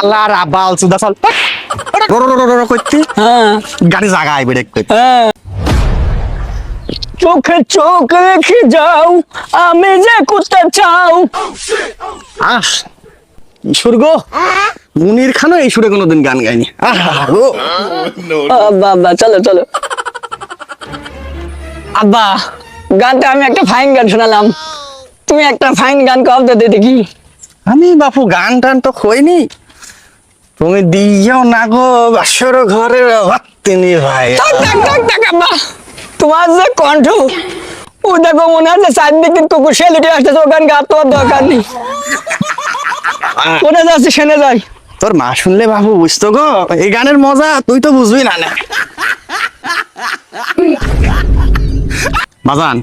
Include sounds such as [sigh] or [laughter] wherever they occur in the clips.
আল্লাহ রাবাল সুদা চল। করতে। হ্যাঁ। গাড়ি জায়গা আইবে দেখতে হ্যাঁ। চোখে চোখ রেখে যাও আমি যে কুত্তা চাও। ঈশ্বর মুনির খানও এই সুরে কোনোদিন গান গায়নি। আব্বা চলো চলো। আব্বা গানটা আমি একটা ফাইন গান শোনালাম। তুমি একটা ফাইন গান কব তো দে দেখি। আমি বাপু গান টান তো খইনি তুমি দিও না গো বাসর ঘরে ভাত্তিনি ভাই। তোমার যে কণ্ঠ ও দেখো মনে হচ্ছে চারদিকে কুকুর সেলিটি আসতেছে গা তোমার দরকার নেই। কোনে যাচ্ছে সেনে যাই। তোর মা শুনলে বাবু বুঝতো গো এই গানের মজা তুই তো বুঝবি না না। বাজান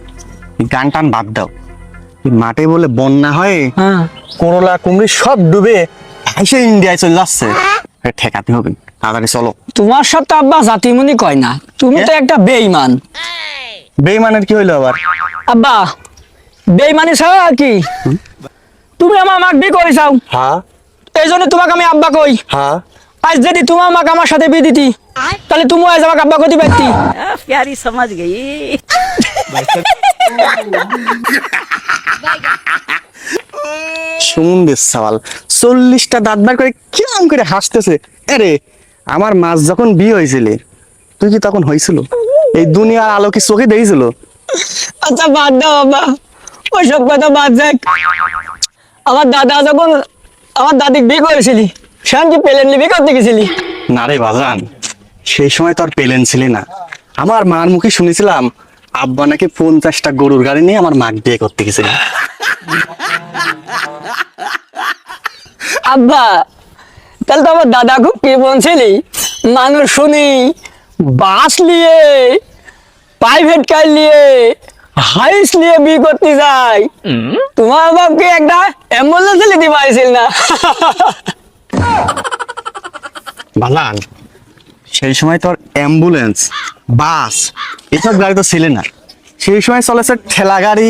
গান টান বাদ দাও। মাঠে বলে বন্যা হয় হ্যাঁ। করলা কুমড়ি সব ডুবে আইসে ইন্ডিয়ায় চলে আসছে। ঠেকাতে হবে। তাড়াতাড়ি চলো। তোমার সব তো আব্বা জাতিমনি কয় না। তুমি তো একটা বেইমান বেইমানের কি হইল আবার? আব্বা বেইমানি ছাড়া আর কি? তুমি আমার মাক বি করে চাও। হ্যাঁ। এই জন্য তোমাকে আমি আব্বা কই। হ্যাঁ। আজ যদি তোমার মাকে আমার সাথে বিয়ে দিতি তাহলে তুমি আজ আমাকে আব্বা কতি পারতি। প্যারি সমাজ গেই। [laughs] সুমন্দির সওয়াল চল্লিশটা দাঁত বার করে কিরম করে হাসতেছে। আরে আমার মাছ যখন বিয়ে হয়েছিল তুই কি তখন হয়েছিল? এই দুনিয়ার আলো কি চোখে দেখেছিল? আচ্ছা বাদ দাও ওইসব কথা বাদ যাক আমার দাদা যখন আমার বিয়ে করেছিলি সেখান কি পেলেন বিয়ে করতে গেছিলি। না রে বাজান সেই সময় তোর পেলেন ছিলি না। আমার মার মুখে শুনেছিলাম আব্বা নাকি পঞ্চাশটা গরুর গাড়ি নিয়ে আমার মাক বিয়ে করতে গেছিল আব্বা তাহলে তো আমার দাদা খুব কি বলছিলি মানুষ শুনি বাস নিয়ে প্রাইভেট কার নিয়ে হাইস নিয়ে বিয়ে করতে যায় তোমার বাপকে একটা অ্যাম্বুলেন্স নিতে পারছিল না। বালান সেই সময় তোর অ্যাম্বুলেন্স বাস এসব গাড়ি তো ছিল না। সেই সময় চলেছে ঠেলা গাড়ি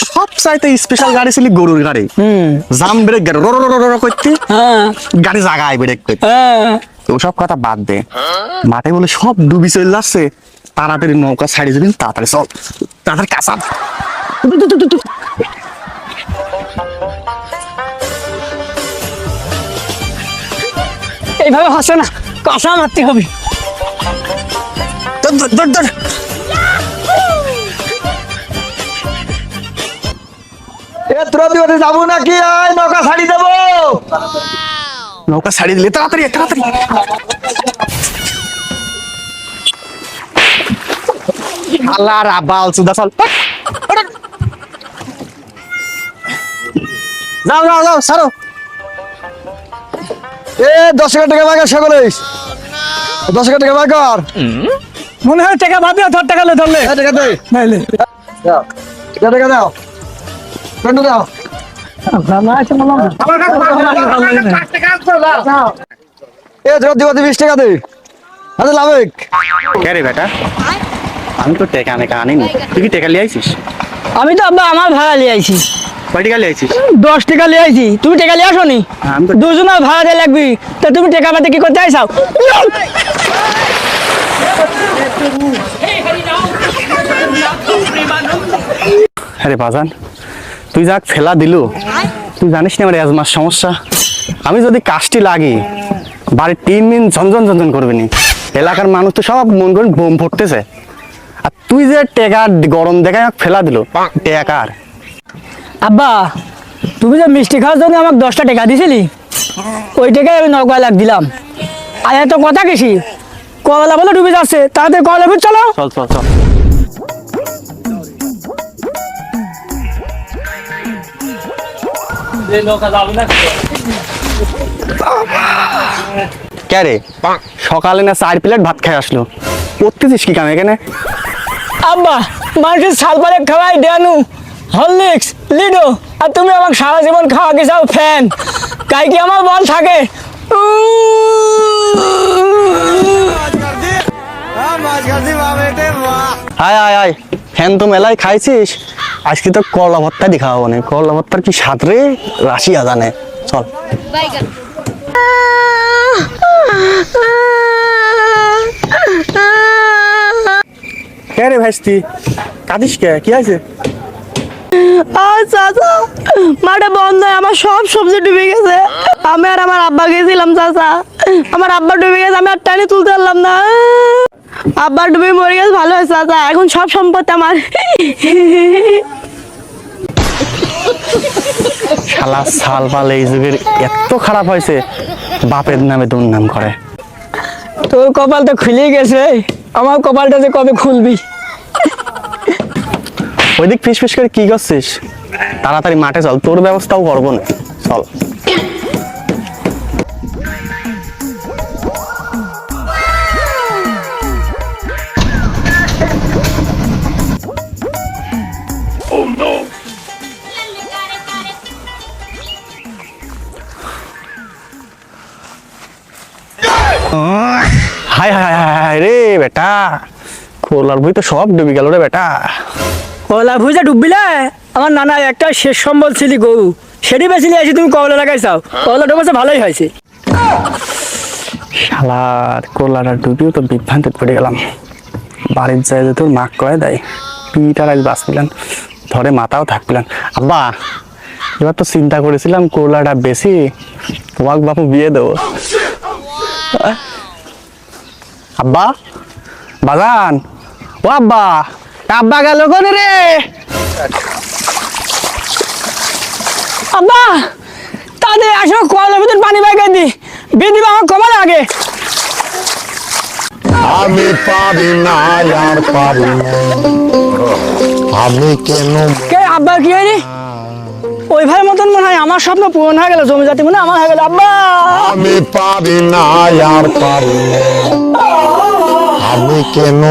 সব চাইতে স্পেশাল গাড়ি ছিল গরুর গাড়ি। জাম ব্রেক গাড়ি রো রো রো রো রো করতে। হ্যাঁ। গাড়ি জাগায় ব্রেক করতে। হ্যাঁ। ওসব কথা বাদ দে। মাঠে বলে সব ডুবি চলে যাচ্ছে তাড়াতাড়ি নৌকা ছাড়িয়ে যাবেন তাড়াতাড়ি চল। তাড়াতাড়ি কাঁচা। এইভাবে হাসে না কষা মারতে হবে। ধর, ধর, ধর, এ তোরা দিবতে যাব নাকি? আয় নৌকা ছাড়ি দেবো। নৌকা ছাড়িয়ে দিলে তাড়াতাড়ি তাড়াতাড়ি। আল্লাহ রাবাল সুদা চল। যাও যাও যাও সারো এ দশ হাজার টাকা সকলে। দশ হাজার টাকা বাগর। মনে হয় টাকা ভাবি ধর টাকা লে ধরলে টাকা দে। নাইলে দাও এটা টাকা দাও। দাও এ বিশ টাকা দে। আরে লাভেক কে রে বেটা? আমি তো টেকা মেকা আনিনি। তুই কি টেকা লিয়ে আইছিস? আমি তো আব্বা আমার ভাড়া লিয়ে আইছি। কয় টাকা লিয়ে আইছিস? দশ টাকা লিয়ে আইছি। তুমি টাকা লিয়ে আসো নি আমি তো- দুজনের ভাড়া দিয়ে লাগবি। তা তুমি টাকা পাতে কি করতে আইসাও আরে বাজান তুই যাক ফেলা দিলু। তুই জানিস না আমার অ্যাজমার সমস্যা? আমি যদি কাজটি লাগি বাড়ির তিন দিন ঝনঝন ঝনঝন করবে নি। এলাকার মানুষ তো সব মন করেন বোম ফুটতেছে। আর তুই যে টেকা গরম দেখায় আমাকে ফেলা দিল টেকার। আব্বা তুমি যে মিষ্টি খাওয়ার জন্য আমাকে দশটা টাকা দিছিলি ওই টাকায় আমি নৌকা লাগ দিলাম। আর এত কথা কিসি? কলা বলে ডুবে যাচ্ছে তাড়াতাড়ি কলা ফির চলো। চল চল চল। কে সকালে না চার প্লেট ভাত খাই আসলো। করতেছিস কি কাম এখানে? আব্বা মানুষের সাল পালে খাওয়াই ডেনু হরলিক্স লিডো আর তুমি আমাকে সারা জীবন খাওয়া গেছাও ফ্যান। তাই কি আমার বল থাকে? আয় আয় আয় ফ্যান তো মেলায় খাইছিস? আজকে তো করলা ভর্তা দেখাবো না। করলা ভর্তার কি স্বাদ রে? রাশিয়া জানে। চল। ভাইস্তি? কাঁদিস কে? কি আছে চাচা মাঠে বন্ধ, আমার সব সবজি ডুবে গেছে। আমি আর আমার আব্বা গেছিলাম আমার ডুবে গেছে, আমি আর টানি তুলতে না। ডুবে মরে গেছে, ভালো হয়েছে এখন সব সম্পত্তি আমার। শালা সাল পাল এই যুগের এত খারাপ হয়েছে বাপের নামে দুর্নাম করে। তোর কপাল তো খুলে গেছে আমার কপালটা যে কবে খুলবি? ওইদিক ফিস ফিস করে কি করছিস? তাড়াতাড়ি মাঠে চল তোর ব্যবস্থাও করব না। চল। বেটা। খোলার বই তো সব ডুবে গেল রে বেটা। কলা ভুজা ডুববিলে? আমার নানা একটা শেষ সম্বল ছিলি গরু। সেটি বেশি নিয়ে আসি তুমি কলা লাগাইছাও কলা ডুবেছে ভালোই হয়েছে। শালার কোলাটা ডুবিও তো বিভ্রান্তে পড়ে গেলাম। বাড়ির যায় তোর মাক কয়ে দেয়। পিটার আজ বাঁচপিলেন ধরে মাথাও থাকপিলেন আব্বা এবার তো চিন্তা করেছিলাম কোলাটা বেশি তোমাক বাপু বিয়ে দেবো। আব্বা বাগান। ও আব্বা আব্বা গেল কোন রে? আব্বা তাদের আসো কলার ভিতর পানি বাইকে দি। দিবে আমার কমাল আগে। আমি পারি না আর পারি আমি কেন কে আব্বা কি হয়নি? ওই ভাইয়ের মতন মনে হয় আমার স্বপ্ন পূরণ হয়ে গেল জমি জাতি মনে আমার হয়ে গেল। আব্বা। আমি পারি না আর পারি না। আমি কেন